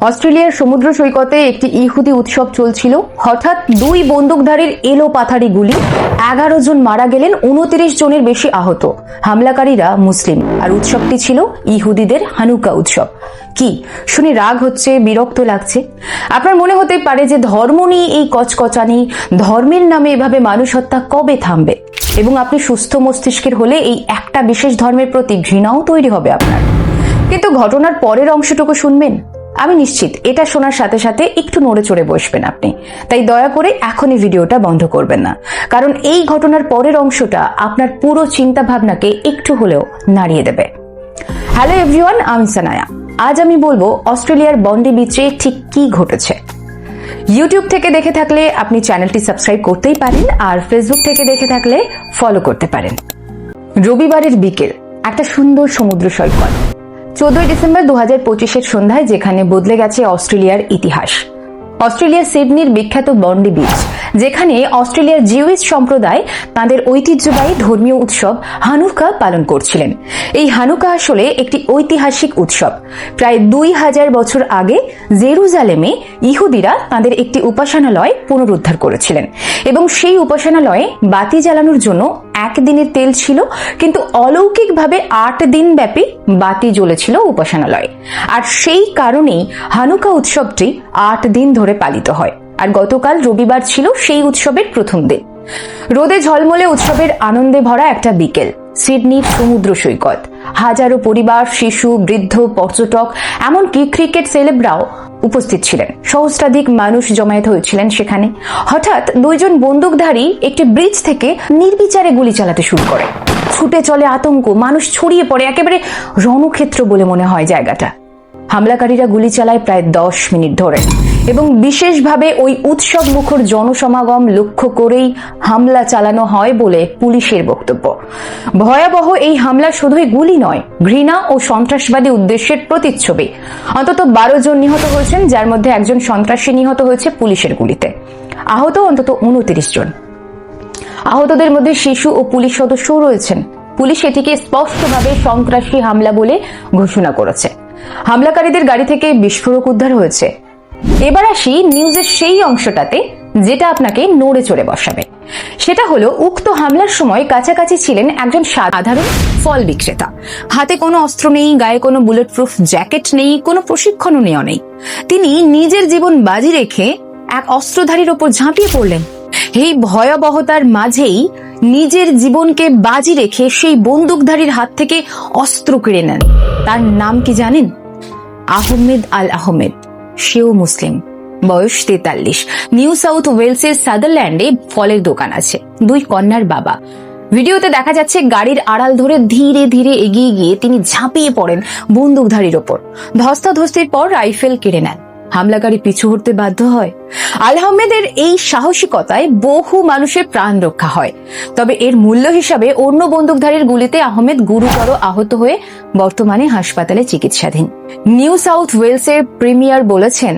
অস্ট্রেলিয়ার সমুদ্র সৈকতে একটি ইহুদি উৎসব চলছিল। হঠাৎ দুই বন্দুকধারীর এলো পাথারি গুলি, এগারো জন মারা গেলেন, উনত্রিশ জনের বেশি আহত। হামলাকারীরা মুসলিম। আর উৎসবটি ছিল ইহুদিদের হানুকা উৎসব। কি? শুনে রাগ হচ্ছে, বিরক্ত লাগছে। আপনার মনে হতে পারে যে ধর্ম নিয়ে এই কচকচানি, ধর্মের নামে এভাবে মানুষ হত্যা কবে থামবে? এবং আপনি সুস্থ মস্তিষ্কের হলে এই একটা বিশেষ ধর্মের প্রতি ঘৃণাও তৈরি হবে আপনার। কিন্তু ঘটনার পরের অংশটুকু শুনবেন। আমি নিশ্চিত এটা শোনার সাথে সাথে একটু নড়ে চড়ে বসবেন আপনি। তাই দয়া করে এখনই ভিডিওটা বন্ধ করবেন না। কারণ এই ঘটনার পরের অংশটা আপনার পুরো চিন্তা ভাবনাকে একটু হলেও নাড়িয়ে দেবে। হ্যালো এভরিওয়ান, আমি সানায়া। আজ আমি বলব অস্ট্রেলিয়ার বন্ডি বিচে ঠিক কি ঘটেছে। ইউটিউব থেকে দেখে থাকলে আপনি চ্যানেলটি সাবস্ক্রাইব করতেই পারেন আর ফেসবুক থেকে দেখে থাকলে ফলো করতে পারেন। রবিবারের বিকেল, একটা সুন্দর সমুদ্র সৈকত। চোদ্দই ডিসেম্বর দু হাজার পঁচিশের সন্ধ্যায়, যেখানে বদলে গেছে অস্ট্রেলিয়ার ইতিহাস। অস্ট্রেলিয়ার সিডনির বিখ্যাত বন্ডি বিচ, যেখানে অস্ট্রেলিয়ার জিউইস সম্প্রদায় তাদের ঐতিহ্যবাহী ধর্মীয় উৎসব হানুকা পালন করছিলেন। এই হানুকা আসলে একটি ঐতিহাসিক উৎসব। প্রায় দুই হাজার বছর আগে জেরুজালেমে ইহুদিরা তাদের একটি উপাসনালয় পুনরুদ্ধার করেছিলেন এবং সেই উপাসনালয়ে বাতি জ্বালানোর জন্য একদিনের তেল ছিল, কিন্তু অলৌকিকভাবে আট দিন ব্যাপী বাতি জ্বলেছিল উপাসনালয়ে। আর সেই কারণেই হানুকা উৎসবটি আট দিন ধরে পালিত হয়। আর গতকাল রবিবার ছিল সেই উৎসবের প্রথম দিন। রোদে ঝলমলে উৎসবের আনন্দে ভরা একটা বিকেল সিডনির সমুদ্র সৈকত। হাজারো পরিবার, শিশু, বৃদ্ধ, পর্যটক, এমনকি ক্রিকেট সেলেবরাও উপস্থিত ছিলেন। সহস্রাধিক মানুষ জমায়েত হয়েছিলেন সেখানে। হঠাৎ দুইজন বন্দুকধারী একটি ব্রিজ থেকে নির্বিচারে গুলি চালাতে শুরু করে। ছুটে চলে আতঙ্ক, মানুষ ছড়িয়ে পড়ে, একেবারে রণক্ষেত্র বলে মনে হয় জায়গাটা। হামলাকারীরা গুলি চালায় প্রায় দশ মিনিট ধরে। এবং বিশেষভাবে ওই উৎসব মুখর জনসমাগম লক্ষ্য করেই হামলা চালানো হয় বলে পুলিশের বক্তব্য। ভয়াবহ এই হামলা শুধুই গুলি নয়, ঘৃণা ও সন্ত্রাসবাদী উদ্দেশ্যের প্রতিচ্ছবি। অন্তত বারো জন নিহত হয়েছেন, যার মধ্যে একজন সন্ত্রাসী নিহত হয়েছে পুলিশের গুলিতে। আহত অন্তত উনত্রিশ জন। আহতদের মধ্যে শিশু ও পুলিশ সদস্যও রয়েছেন। পুলিশ এটিকে স্পষ্টভাবে সন্ত্রাসী হামলা বলে ঘোষণা করেছে। হামলাকারীদের গাড়ি থেকে বিস্ফোরক উদ্ধার হয়েছে। এবার আসি নিউজের সেই অংশটাতে, যেটা আপনাকে নড়ে চড়ে বসাবে। সেটা হলো, উক্ত হামলার সময় কাছাকাছি ছিলেন একজন সাধারণ ফল বিক্রেতা। হাতে কোনো অস্ত্র নেই, গায়ে কোনো বুলেট প্রুফ জ্যাকেট নেই, কোনো প্রশিক্ষণও নেওয়া নেই। তিনি নিজের জীবন বাজি রেখে এক অস্ত্রধারীর ওপর ঝাঁপিয়ে পড়লেন। এই ভয়াবহতার মাঝেই নিজের জীবনকে বাজি রেখে সেই বন্দুকধারীর হাত থেকে অস্ত্র কেড়ে নেন। তার নাম কি জানেন? আহমেদ আল আহমেদ। সেও মুসলিম। বয়স তেতাল্লিশ। নিউ সাউথ ওয়েলসের সাদারল্যান্ডে ফলের দোকান আছে। দুই কন্যার বাবা। ভিডিওতে দেখা যাচ্ছে গাড়ির আড়াল ধরে ধীরে ধীরে এগিয়ে গিয়ে তিনি ঝাঁপিয়ে পড়েন বন্দুকধারীর ওপর। ধস্তাধস্তির পর রাইফেল কেড়ে নেন। হামলাকারী পিছু হটতে বাধ্য হয়। আল আহমেদের এই সাহসিকতায় বহু মানুষের প্রাণ রক্ষা হয়। তবে এর মূল্য হিসাবে অন্য বন্দুকধারীর গুলিতে আহমেদ গুরুতর আহত হয়ে বর্তমানে হাসপাতালে চিকিৎসাধীন। নিউ সাউথ ওয়েলসের প্রিমিয়ার বলেছেন,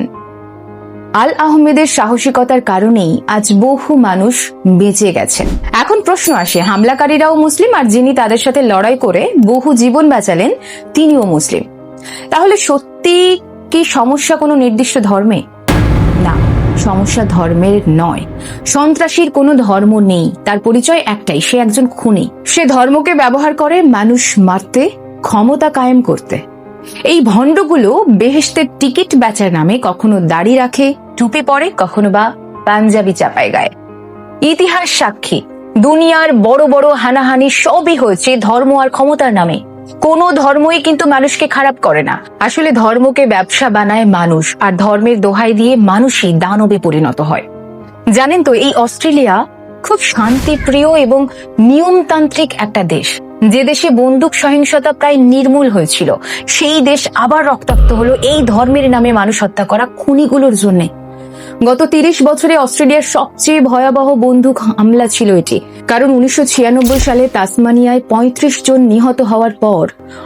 আল আহমেদের সাহসিকতার কারণেই আজ বহু মানুষ বেঁচে গেছেন। এখন প্রশ্ন আসে, হামলাকারীরাও মুসলিম আর যিনি তাদের সাথে লড়াই করে বহু জীবন বাঁচালেন তিনিও মুসলিম। তাহলে সত্যি কি সমস্যা কোনো নির্দিষ্ট ধর্মে? না, সমস্যা ধর্মের নয়। সন্ত্রাসীর কোনো ধর্ম নেই। তার পরিচয় একটাই, সে একজন খুনি। সে ধর্মকে ব্যবহার করে মানুষ মারতে, ক্ষমতা কায়েম করতে। এই ভণ্ডগুলো বেহেস্তের টিকিট বেচার নামে কখনো দাড়ি রাখে, টুপি পরে, কখনো বা পাঞ্জাবি চাপায় গায়ে। ইতিহাস সাক্ষী, দুনিয়ার বড় বড় হানাহানি সবই হয়েছে ধর্ম আর ক্ষমতার নামে। কোনো ধর্মই কিন্তু মানুষকে খারাপ করে না। আসলে ধর্মকে ব্যবসা বানায় মানুষ, আর ধর্মের দোহাই দিয়ে মানুষই দানবে পরিণত হয়। জানেন তো, এই অস্ট্রেলিয়া খুব শান্তিপ্রিয় এবং নিয়মতান্ত্রিক একটা দেশ। যে দেশে বন্দুক সহিংসতা প্রায় নির্মূল হয়েছিল, সেই দেশ আবার রক্তাক্ত হলো এই ধর্মের নামে মানুষ হত্যা করা খুনিগুলোর জন্যে। গত তিরিশ বছরে অস্ট্রেলিয়ার সবচেয়ে ভয়াবহ বন্দুক হামলা ছিল এটি। কারণ উনিশশো ছিয়ানব্বই সালে তাসমানিয়ায় ৩৫ জন নিহত হওয়ার পর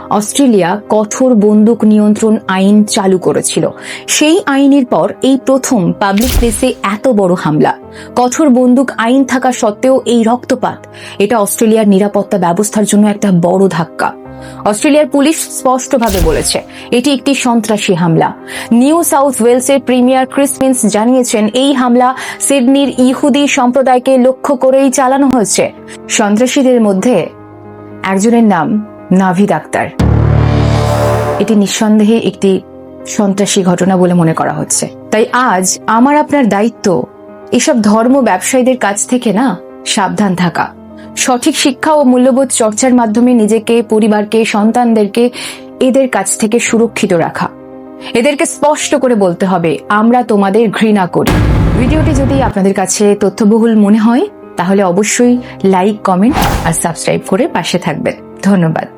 অস্ট্রেলিয়া কঠোর বন্দুক নিয়ন্ত্রণ আইন চালু করেছিল। সেই আইনের পর এই প্রথম পাবলিক প্লেসে এত বড় হামলা। কঠোর বন্দুক আইন থাকা সত্ত্বেও এই রক্তপাত, এটা অস্ট্রেলিয়ার নিরাপত্তা ব্যবস্থার জন্য একটা বড় ধাক্কা। অস্ট্রেলিয়ার পুলিশ স্পষ্টভাবে বলেছে, এটি একটি সন্ত্রাসী হামলা। নিউ সাউথ ওয়েলসের প্রিমিয়ার ক্রিসমিন্স জানিয়েছেন, এই হামলা সিডনির ইহুদি সম্প্রদায়কে লক্ষ্য করেই চালানো হয়েছে। সন্ত্রাসীদের মধ্যে একজনের নাম নাভিদ আক্তার। এটি নিঃসন্দেহে একটি সন্ত্রাসী ঘটনা বলে মনে করা হচ্ছে। তাই আজ আমার আপনার দায়িত্ব, এসব ধর্ম ব্যবসায়ীদের কাছ থেকে না, সাবধান থাকা। সঠিক শিক্ষা ও মূল্যবোধ চর্চার মাধ্যমে নিজেকে, পরিবারকে, সন্তানদেরকে এদের কাছ থেকে সুরক্ষিত রাখা। এদেরকে স্পষ্ট করে বলতে হবে, আমরা তোমাদের ঘৃণা করি। ভিডিওটি যদি আপনাদের কাছে তথ্যবহুল মনে হয়, তাহলে অবশ্যই লাইক, কমেন্ট আর সাবস্ক্রাইব করে পাশে থাকবেন। ধন্যবাদ।